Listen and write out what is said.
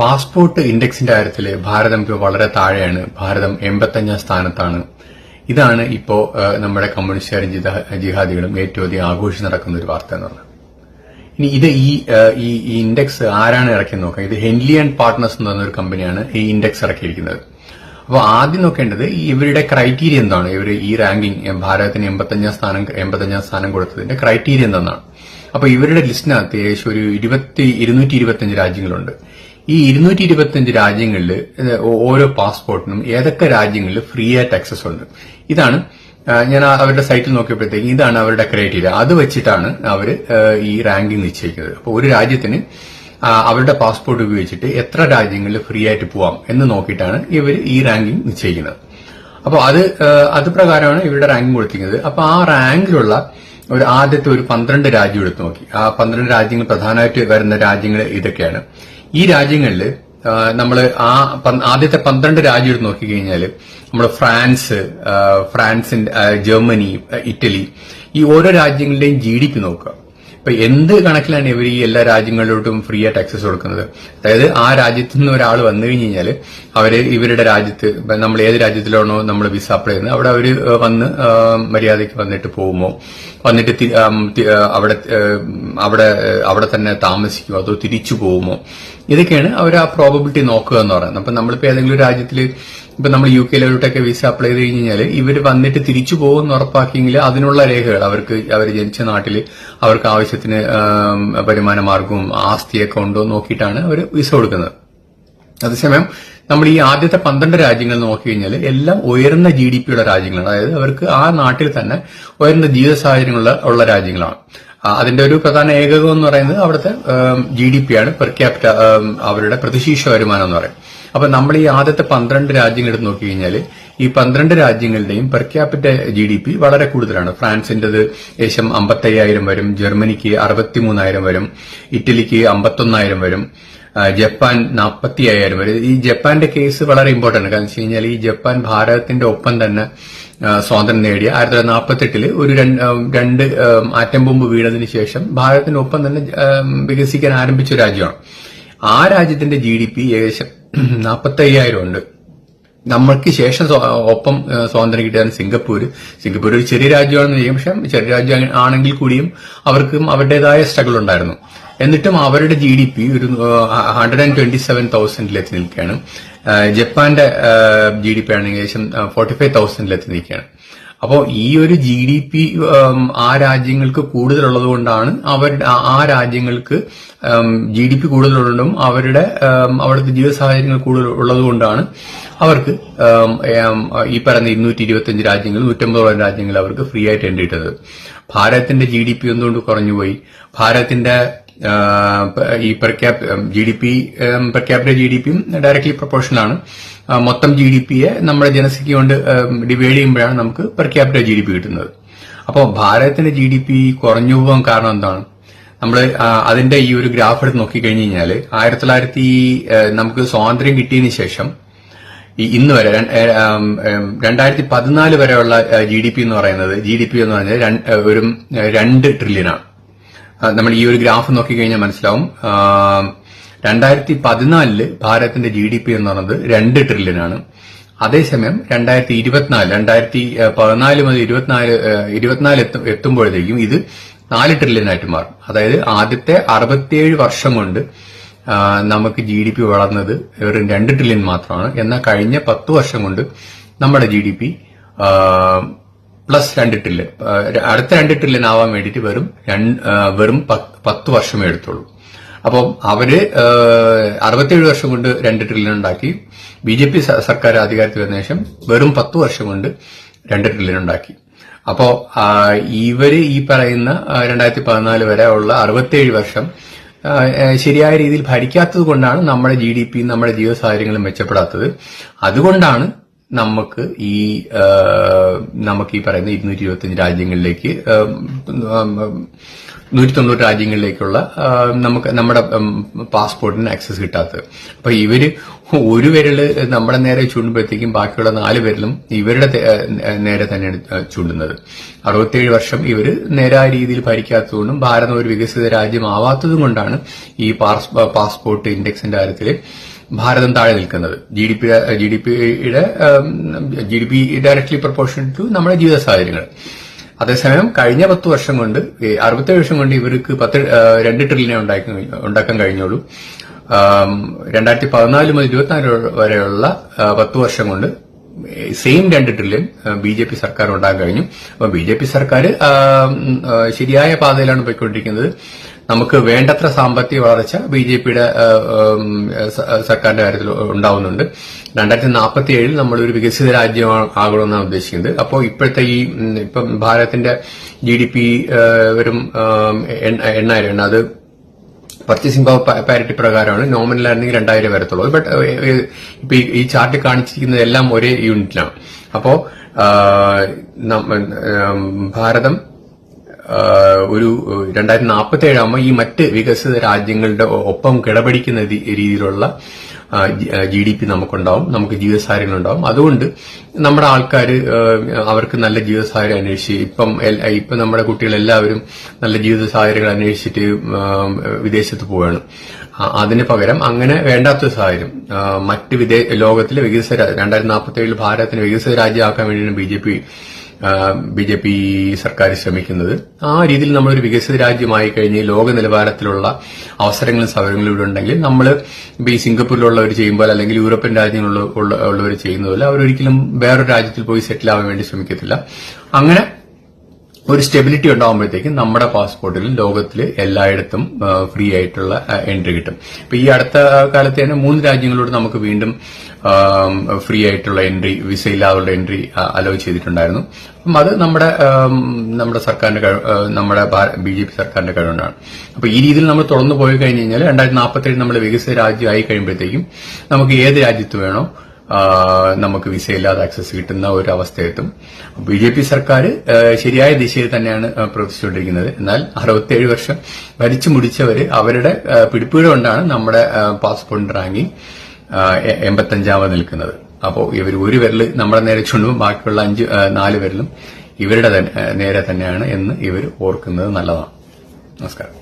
Passport ഇൻഡെക്സിന്റെ കാര്യത്തിൽ ഭാരതം ഇപ്പോൾ വളരെ താഴെയാണ്. ഭാരതം എൺപത്തഞ്ചാം സ്ഥാനത്താണ്. ഇതാണ് ഇപ്പോൾ നമ്മുടെ കമ്മ്യൂണിസ്റ്റുകാരും ജിഹാ- ജിഹാദികളും ഏറ്റവും അധികം ആഘോഷിച്ച് നടക്കുന്ന ഒരു വാർത്ത എന്ന് പറഞ്ഞത് ഇനി ഇത് ഈ ഈ ഇൻഡെക്സ് ആരാണ് ഇറക്കിയെന്ന് നോക്കാം. ഇത് ഹെൻലി ആൻഡ് പാർട്ട്നേഴ്സ് എന്ന് പറഞ്ഞ ഒരു കമ്പനിയാണ് ഈ ഇൻഡെക്സ് ഇറക്കിയിരിക്കുന്നത്. അപ്പോൾ ആദ്യം നോക്കേണ്ടത് ഇവരുടെ ക്രൈറ്റീരിയ എന്താണ്? ഇവർ ഈ റാങ്കിങ് ഭാരതത്തിന് എൺപത്തഞ്ചാം സ്ഥാനം എൺപത്തഞ്ചാം സ്ഥാനം കൊടുത്തതിന്റെ ക്രൈറ്റീരിയ എന്താണ് അപ്പോൾ ഇവരുടെ ലിസ്റ്റിനകത്ത് ഏകദേശം ഒരു ഇരുപത്തി ഇരുന്നൂറ്റി ഇരുപത്തിയഞ്ച് രാജ്യങ്ങളുണ്ട്. ഈ ഇരുന്നൂറ്റി ഇരുപത്തിയഞ്ച് രാജ്യങ്ങളിൽ ഓരോ പാസ്പോർട്ടിനും ഏതൊക്കെ രാജ്യങ്ങളിൽ ഫ്രീ ആയിട്ട് ആക്സസ് ഉണ്ട്. ഇതാണ് ഞാൻ അവരുടെ സൈറ്റിൽ നോക്കിയപ്പോഴത്തേക്ക് ഇതാണ് അവരുടെ ക്രൈറ്റീരിയ അത് വെച്ചിട്ടാണ് അവർ ഈ റാങ്കിങ് നിശ്ചയിക്കുന്നത്. അപ്പോൾ ഒരു രാജ്യത്തിന് അവരുടെ പാസ്പോർട്ട് ഉപയോഗിച്ചിട്ട് എത്ര രാജ്യങ്ങളിൽ ഫ്രീ ആയിട്ട് പോവാം എന്ന് നോക്കിയിട്ടാണ് ഇവർ ഈ റാങ്കിങ് നിശ്ചയിക്കുന്നത്. അപ്പോൾ അത് അത് പ്രകാരമാണ് ഇവരുടെ റാങ്കിങ് കൊടുത്തിരിക്കുന്നത്. അപ്പോൾ ആ റാങ്കിലുള്ള ഒരു ആദ്യത്തെ ഒരു പന്ത്രണ്ട് രാജ്യം എടുത്തു നോക്കി. ആ പന്ത്രണ്ട് രാജ്യങ്ങൾ പ്രധാനമായിട്ട് വരുന്ന രാജ്യങ്ങൾ ഇതൊക്കെയാണ്. ഈ രാജ്യങ്ങളിൽ നമ്മൾ ആ ആദ്യത്തെ പന്ത്രണ്ട് രാജ്യം എടുത്ത് നോക്കിക്കഴിഞ്ഞാൽ നമ്മൾ ഫ്രാൻസ് ഫ്രാൻസിന്റെ ജർമ്മനി ഇറ്റലി ഈ ഓരോ രാജ്യങ്ങളുടെയും ജി ഡി പി നോക്കുക. ഇപ്പൊ എന്ത് കണക്കിലാണ് ഇവർ ഈ എല്ലാ രാജ്യങ്ങളിലോട്ടും ഫ്രീ ആയിട്ട് ആക്സസ് കൊടുക്കുന്നത്? അതായത് ആ രാജ്യത്ത് നിന്ന് ഒരാൾ വന്നു കഴിഞ്ഞ് കഴിഞ്ഞാൽ അവർ ഇവരുടെ രാജ്യത്ത് നമ്മൾ ഏത് രാജ്യത്തിലാണോ നമ്മൾ വിസ അപ്ലൈ ചെയ്യുന്നത് അവിടെ അവർ വന്ന് മര്യാദയ്ക്ക് വന്നിട്ട് പോകുമോ? വന്നിട്ട് അവിടെ അവിടെ അവിടെ തന്നെ താമസിക്കുമോ അതോ തിരിച്ചു പോകുമോ? ഇതൊക്കെയാണ് അവർ ആ പ്രോബബിലിറ്റി നോക്കുക എന്ന് പറയുന്നത്. അപ്പൊ നമ്മളിപ്പോ ഏതെങ്കിലും രാജ്യത്തിൽ ഇപ്പൊ നമ്മൾ യു കെയിലോട്ടൊക്കെ വിസ അപ്ലൈ ചെയ്ത് കഴിഞ്ഞ് കഴിഞ്ഞാൽ ഇവർ വന്നിട്ട് തിരിച്ചു പോകുമെന്ന് ഉറപ്പാക്കിയെങ്കിൽ അതിനുള്ള രേഖകൾ അവർക്ക് അവർ ജനിച്ച നാട്ടിൽ അവർക്ക് ആവശ്യത്തിന് വരുമാന മാർഗവും ആസ്തിയൊക്കെ ഉണ്ടോ നോക്കിയിട്ടാണ് അവർ വിസ കൊടുക്കുന്നത്. അതേസമയം നമ്മൾ ഈ ആദ്യത്തെ പന്ത്രണ്ട് രാജ്യങ്ങൾ നോക്കിക്കഴിഞ്ഞാൽ എല്ലാം ഉയർന്ന ജി ഡി പിയുള്ള രാജ്യങ്ങളാണ്. അതായത് അവർക്ക് ആ നാട്ടിൽ തന്നെ ഉയർന്ന ജീവിത സാഹചര്യങ്ങളുള്ള ഉള്ള രാജ്യങ്ങളാണ്. അതിന്റെ ഒരു പ്രധാന ഏകകം എന്ന് പറയുന്നത് അവിടുത്തെ ജി ഡി പി ആണ്. പെർ ക്യാപിറ്റ അവരുടെ പ്രതിശീർഷ വരുമാനം എന്ന് പറയും. അപ്പൊ നമ്മൾ ഈ ആദ്യത്തെ പന്ത്രണ്ട് രാജ്യങ്ങൾ എടുത്ത് നോക്കിക്കഴിഞ്ഞാൽ ഈ പന്ത്രണ്ട് രാജ്യങ്ങളുടെയും per capita G D P വളരെ കൂടുതലാണ്. ഫ്രാൻസിന്റേത് ഏകദേശം അമ്പത്തയ്യായിരം വരും ജർമ്മനിക്ക് അറുപത്തിമൂന്നായിരം വരും ഇറ്റലിക്ക് അമ്പത്തൊന്നായിരം വരും ജപ്പാൻ നാൽപ്പത്തി അയ്യായിരം വരെ. ഈ ജപ്പാന്റെ കേസ് വളരെ ഇമ്പോർട്ടന്റ് കാരണം വെച്ച് കഴിഞ്ഞാൽ ഈ ജപ്പാൻ ഭാരതത്തിന്റെ ഒപ്പം തന്നെ സ്വാതന്ത്ര്യം നേടിയ ആയിരത്തി തൊള്ളായിരത്തി നാൽപ്പത്തെട്ടിൽ ഒരു രണ്ട് രണ്ട് ആറ്റം ബോംബ് വീണതിന് ശേഷം ഭാരതത്തിന്റെ ഒപ്പം തന്നെ വികസിക്കാൻ ആരംഭിച്ച രാജ്യമാണ്. ആ രാജ്യത്തിന്റെ ജി ഡി പി ഏകദേശം നാൽപ്പത്തി അയ്യായിരം ഉണ്ട്. നമ്മൾക്ക് ശേഷം ഒപ്പം സ്വാതന്ത്ര്യം കിട്ടിയാണ് സിംഗപ്പൂർ സിംഗപ്പൂർ ഒരു ചെറിയ രാജ്യമാണെന്ന് ചെയ്യും പക്ഷെ ചെറിയ രാജ്യം ആണെങ്കിൽ കൂടിയും അവർക്കും അവരുടേതായ സ്ട്രഗിൾ ഉണ്ടായിരുന്നു. എന്നിട്ടും അവരുടെ ജി ഡി പി ഒരു ഹൺഡ്രഡ് ആൻഡ് ട്വന്റി സെവൻ തൗസൻഡിലെത്തി നിൽക്കുകയാണ്. ജപ്പാന്റെ ജി ഡി പി ആണെങ്കിൽ ഏകദേശം ഫോർട്ടി ഫൈവ് തൗസൻഡിലെത്തി നിൽക്കുകയാണ്. അപ്പോൾ ഈ ഒരു ജി ഡി പി ആ രാജ്യങ്ങൾക്ക് കൂടുതലുള്ളത് കൊണ്ടാണ് അവർ ആ- രാജ്യങ്ങൾക്ക് ജി ഡി പി കൂടുതലുള്ളതും അവരുടെ അവിടുത്തെ ജീവിത സാഹചര്യങ്ങൾ കൂടുതൽ ഉള്ളത് കൊണ്ടാണ് അവർക്ക് ഈ പറയുന്ന ഇരുന്നൂറ്റി ഇരുപത്തിയഞ്ച് രാജ്യങ്ങൾ നൂറ്റമ്പതോളം രാജ്യങ്ങൾ അവർക്ക് ഫ്രീ ആയിട്ട് എണ്ണിയിട്ടത് ഭാരതത്തിന്റെ ജി ഡി പി എന്തുകൊണ്ട് കുറഞ്ഞുപോയി? ഭാരതത്തിന്റെ ഈ per cap G D P per capital G D പിയും ഡയറക്ട്ലി പ്രൊപ്പോർഷനാണ് മൊത്തം ജി ഡി പിയെ നമ്മുടെ ജനസംഖ്യ കൊണ്ട് ഡിവൈഡ് ചെയ്യുമ്പോഴാണ് നമുക്ക് per capital G D P കിട്ടുന്നത്. അപ്പോൾ ഭാരതത്തിന്റെ ജി ഡി പി കുറഞ്ഞു പോകാൻ കാരണം എന്താണ്? നമ്മൾ അതിന്റെ ഈ ഒരു ഗ്രാഫ് എടുത്ത് നോക്കിക്കഴിഞ്ഞ് കഴിഞ്ഞാൽ ആയിരത്തി തൊള്ളായിരത്തി നമുക്ക് സ്വാതന്ത്ര്യം കിട്ടിയതിന് ശേഷം ഇന്ന് വരെ രണ്ടായിരത്തി പതിനാല് വരെയുള്ള ജി ഡി പി എന്ന് പറയുന്നത് ജി ഡി പി എന്ന് പറഞ്ഞാൽ ഒരു രണ്ട് ട്രില്യനാണ് ആ, നമ്മൾ ഈ ഒരു ഗ്രാഫ് നോക്കിക്കഴിഞ്ഞാൽ മനസ്സിലാവും. രണ്ടായിരത്തി പതിനാലിൽ ഭാരതത്തിന്റെ ജി ഡി പി എന്ന് പറയുന്നത് രണ്ട് ട്രില്യനാണ്. അതേസമയം രണ്ടായിരത്തി ഇരുപത്തിനാല് രണ്ടായിരത്തി പതിനാല് മുതൽ ഇരുപത്തിനാല് ഇരുപത്തിനാല് എത്തും- എത്തുമ്പോഴത്തേക്കും ഇത് നാല് ട്രില്യനായിട്ട് മാറും. അതായത് ആദ്യത്തെ അറുപത്തിയേഴ് വർഷം കൊണ്ട് നമുക്ക് ജി ഡി പി വളർന്നത് വെറും രണ്ട് ട്രില്യൺ മാത്രമാണ്. എന്നാൽ കഴിഞ്ഞ പത്ത് വർഷം കൊണ്ട് നമ്മുടെ ജി ഡി പി പ്ലസ് രണ്ട് ട്രില്യൺ അടുത്ത രണ്ട് ട്രില്യൺ ആവാൻ വേണ്ടിയിട്ട് വെറും വെറും പത്ത് വർഷമേ എടുത്തുള്ളൂ. അപ്പം അവർ അറുപത്തിയേഴ് വർഷം കൊണ്ട് രണ്ട് ട്രില്യൺ ഉണ്ടാക്കി. ബി ജെ പി സർക്കാർ അധികാരത്തിൽ വന്ന ശേഷം വെറും പത്ത് വർഷം കൊണ്ട് രണ്ട് ട്രില്യൺ ഉണ്ടാക്കി. അപ്പോ ഇവർ ഈ പറയുന്ന രണ്ടായിരത്തി പതിനാല് വരെ ഉള്ള അറുപത്തിയേഴ് വർഷം ശരിയായ രീതിയിൽ ഭരിക്കാത്തത് കൊണ്ടാണ് നമ്മുടെ ജി ഡി പിയും നമ്മുടെ ജീവിത സാഹചര്യങ്ങളും മെച്ചപ്പെടാത്തത്. അതുകൊണ്ടാണ് നമുക്ക് ഈ നമുക്ക് ഈ പറയുന്ന ഇരുന്നൂറ്റി ഇരുപത്തിയഞ്ച് രാജ്യങ്ങളിലേക്ക് നൂറ്റി തൊണ്ണൂറ് രാജ്യങ്ങളിലേക്കുള്ള നമുക്ക് നമ്മുടെ പാസ്പോർട്ടിന് ആക്സസ് കിട്ടാത്തത്. അപ്പൊ ഇവർ ഒരു വിരൽ നമ്മുടെ നേരെ ചൂണ്ടുമ്പോഴത്തേക്കും ബാക്കിയുള്ള നാല് വിരലും ഇവരുടെ നേരെ തന്നെയാണ് ചൂണ്ടുന്നത്. അറുപത്തിയേഴ് വർഷം ഇവർ നേരായ രീതിയിൽ ഭരിക്കാത്തതുകൊണ്ടും ഭാരതം ഒരു വികസിത രാജ്യമാവാത്തതും കൊണ്ടാണ് ഈ പാസ്പോർട്ട് ഇൻഡെക്സിന്റെ കാര്യത്തിൽ ഭാരതം താഴെ നിൽക്കുന്നത്. G D P G D പിയുടെ G D P directly proportion to നമ്മുടെ ജീവിത സാഹചര്യങ്ങൾ. അതേസമയം കഴിഞ്ഞ പത്ത് വർഷം കൊണ്ട് അറുപത്തേഴ് വർഷം കൊണ്ട് ഇവർക്ക് പത്ത് രണ്ട് ട്രില്യനെ ഉണ്ടാക്കി ഉണ്ടാക്കാൻ കഴിഞ്ഞോളൂ രണ്ടായിരത്തി പതിനാല് മുതൽ ഇരുപത്തിനാല് വരെയുള്ള പത്ത് വർഷം കൊണ്ട് സെയിം രണ്ട് ട്രില്യൺ ബി ജെ പി സർക്കാർ ഉണ്ടാകാൻ കഴിഞ്ഞു. അപ്പൊ ബി ജെ പി സർക്കാർ ശരിയായ പാതയിലാണ് പോയിക്കൊണ്ടിരിക്കുന്നത്. നമുക്ക് വേണ്ടത്ര സാമ്പത്തിക വളർച്ച ബി ജെ പിയുടെ സർക്കാരിന്റെ കാര്യത്തിൽ ഉണ്ടാവുന്നുണ്ട്. രണ്ടായിരത്തി നാൽപ്പത്തി ഏഴിൽ നമ്മളൊരു വികസിത രാജ്യം ആകണമെന്നാണ് ഉദ്ദേശിക്കുന്നത്. അപ്പോൾ ഇപ്പോഴത്തെ ഈ ഇപ്പം ഭാരതത്തിന്റെ ജി ഡി പി വരും എണ്ണായിരം അത് പർച്ചേസിംഗ് പവർ പാരിറ്റി പ്രകാരമാണ്. നോമിനലായിരുന്നെങ്കിൽ രണ്ടായിരം വരത്തുള്ളൂ. ബട്ട് ഇപ്പൊ ഈ- ചാർട്ട് കാണിച്ചിരിക്കുന്നത് എല്ലാം ഒരേ യൂണിറ്റിലാണ് അപ്പോ ഭാരതം ഒരു രണ്ടായിരത്തി നാൽപ്പത്തി ഏഴാകുമ്പോൾ ഈ മറ്റ് വികസിത രാജ്യങ്ങളുടെ ഒപ്പം കിടപിടിക്കുന്ന രീതിയിലുള്ള ജി ഡി പി നമുക്കുണ്ടാവും. നമുക്ക് ജീവിതസാഹചര്യങ്ങൾ ഉണ്ടാവും അതുകൊണ്ട് നമ്മുടെ ആൾക്കാർ അവർക്ക് നല്ല ജീവിതസാഹചര്യം അന്വേഷിച്ച് ഇപ്പം ഇപ്പം നമ്മുടെ കുട്ടികളെല്ലാവരും നല്ല ജീവിത സാഹചര്യങ്ങൾ അന്വേഷിച്ചിട്ട് വിദേശത്ത് പോവുകയാണ് അതിന് പകരം അങ്ങനെ വേണ്ടാത്ത സാഹചര്യം. മറ്റ് വിദേ ലോകത്തിലെ വികസിത രണ്ടായിരത്തി നാൽപ്പത്തി ഏഴിൽ ഭാരതത്തിന് വികസിത രാജ്യമാക്കാൻ വേണ്ടിയാണ് B J P B J P സർക്കാർ ശ്രമിക്കുന്നത്. ആ രീതിയിൽ നമ്മളൊരു വികസിത രാജ്യമായി കഴിഞ്ഞ് ലോക നിലവാരത്തിലുള്ള അവസരങ്ങളും സൗകര്യങ്ങളും ഇവിടെ ഉണ്ടെങ്കിൽ നമ്മൾ ഈ സിംഗപ്പൂരിലുള്ളവർ ചെയ്യുമ്പോൾ അല്ലെങ്കിൽ യൂറോപ്യൻ രാജ്യങ്ങളിൽ ഉള്ളവർ ചെയ്യുന്നതുപോലെ അവരൊരിക്കലും വേറൊരു രാജ്യത്തിൽ പോയി സെറ്റിൽ ആവാൻ വേണ്ടി ശ്രമിക്കത്തില്ല. അങ്ങനെ ഒരു സ്റ്റെബിലിറ്റി ഉണ്ടാകുമ്പോഴത്തേക്കും നമ്മുടെ പാസ്പോർട്ടിൽ ലോകത്തിൽ എല്ലായിടത്തും ഫ്രീ ആയിട്ടുള്ള എൻട്രി കിട്ടും. ഇപ്പൊ ഈ അടുത്ത കാലത്ത് തന്നെ മൂന്ന് രാജ്യങ്ങളോട് നമുക്ക് വീണ്ടും ഫ്രീ ആയിട്ടുള്ള എൻട്രി വിസ ഇല്ലാതുള്ള എൻട്രി അലോ ചെയ്തിട്ടുണ്ടായിരുന്നു. അപ്പം അത് നമ്മുടെ നമ്മുടെ സർക്കാരിന്റെ നമ്മുടെ ബി ജെ പി സർക്കാരിന്റെ കഴിവുകൊണ്ടാണ്. അപ്പൊ ഈ രീതിയിൽ നമ്മൾ തുറന്നു പോയി കഴിഞ്ഞു കഴിഞ്ഞാൽ രണ്ടായിരത്തി നാൽപ്പത്തേഴ് നമ്മൾ വികസിത രാജ്യമായി കഴിയുമ്പോഴത്തേക്കും നമുക്ക് ഏത് രാജ്യത്ത് വേണോ നമുക്ക് വിസയില്ലാതെ ആക്സസ് കിട്ടുന്ന ഒരു അവസ്ഥയെത്തും ബി ജെ പി സർക്കാർ ശരിയായ ദിശയിൽ തന്നെയാണ് പ്രവർത്തിച്ചുകൊണ്ടിരിക്കുന്നത്. എന്നാൽ അറുപത്തിയേഴ് വർഷം ഭരിച്ചു മുടിച്ചവര് അവരുടെ പിടിപ്പുകൾ കൊണ്ടാണ് നമ്മുടെ പാസ്പോർട്ടിന്റെ പാസ്പോർട്ട് റാങ്കിങ് എൺപത്തഞ്ചാമത് നിൽക്കുന്നത്. അപ്പോൾ ഇവർ ഒരു വിരൽ നമ്മുടെ നേരെ ചുണ്ടും ബാക്കിയുള്ള അഞ്ച് നാല് വിരലും ഇവരുടെ നേരെ തന്നെയാണ് എന്ന് ഇവർ ഓർക്കുന്നത് നല്ലതാണ്. നമസ്കാരം.